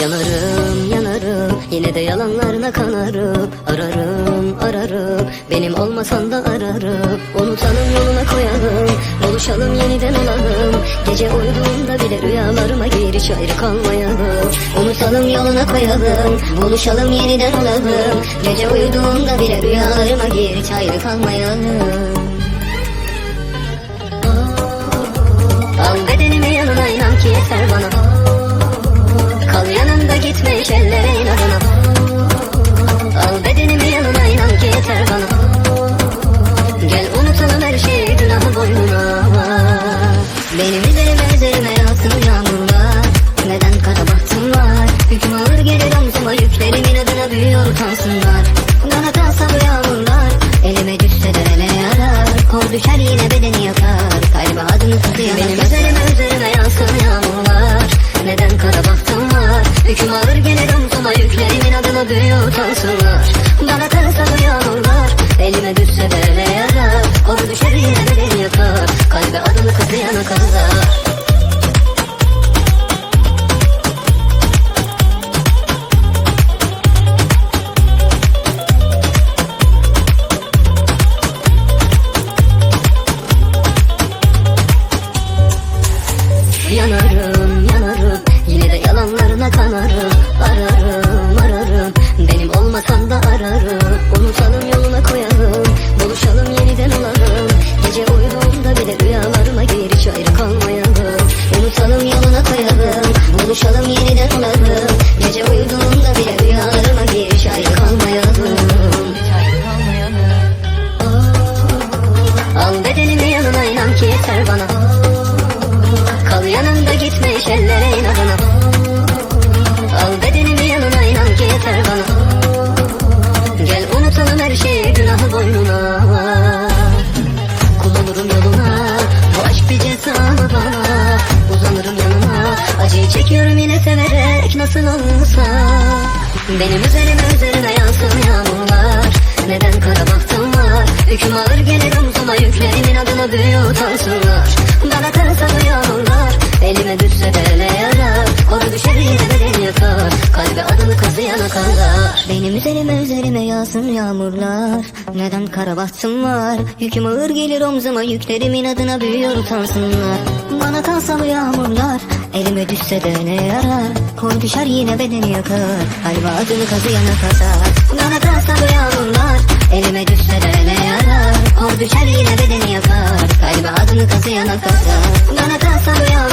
Yanarım yanarım yine de yalanlarına kanarım. Ararım ararım benim olmasan da ararım. Unutalım yoluna koyalım buluşalım yeniden olalım. Gece uyuduğumda bile rüyalarıma gir hiç kalmayalım. Unutalım yoluna koyalım buluşalım yeniden olalım. Gece uyuduğumda bile rüyalarıma gir hiç kalmayalım. Al bedenimi yanına inan ki yeter bana Benim üzerime üzerime yağsın yağmurlar Neden kara bahtım var? Hüküm ağır gelir omzuma yüklerimin adına büyüyor utansınlar Bana kalsa bu yağmurlar Elime düşse de ele yarar. Kor düşer yine bedeni yakar. Kalbe adını tutuyor Benim üzerime üzerime yağsın yağmurlar Neden kara bahtım var? Hüküm ağır gelir omzuma yüklerimin adına büyüyor utansınlar Yanarım yanarım. Yine de yalanlarına kanarım. Ararım ararım. Benim olmasan da ararım. Unutalım yoluna koyalım. Buluşalım yeniden olalım. Gece uyuduğumda bile rüyalarıma gir hiç ayrı kalmayalım. Unutalım yoluna koyalım. Buluşalım yeniden olalım. Gece uyuduğumda yine severek nasıl olsa. Benim üzerime üzerime yansın yağmurlar. Neden kara bahtım var? Hüküm ağır gelir omzuma yüklerimin adına büyüyor utansınlar. Bana kalsa bu yağmurlar Elime düşse de ele yarar? Koru düşer yine bedeni yakar Kalbe adını kazıyana kadar Benim üzerime üzerime yağsın yağmurlar. Neden kara bahtım var? Yüküm ağır gelir omzuma yüklerimin adına büyüyor utansınlar. Bana kalsa bu yağmurlar Elime düşse de ne yarar? Koy düşer yine bedeni yakar. Kalbe adını kazıyana kadar Bana kalsa bu yağmurlar Elime düşse de ne yarar? Kor düşer yine bedeni yakar. Kalbe adını kazıyana kadar Bana kalsa bu yağmurlar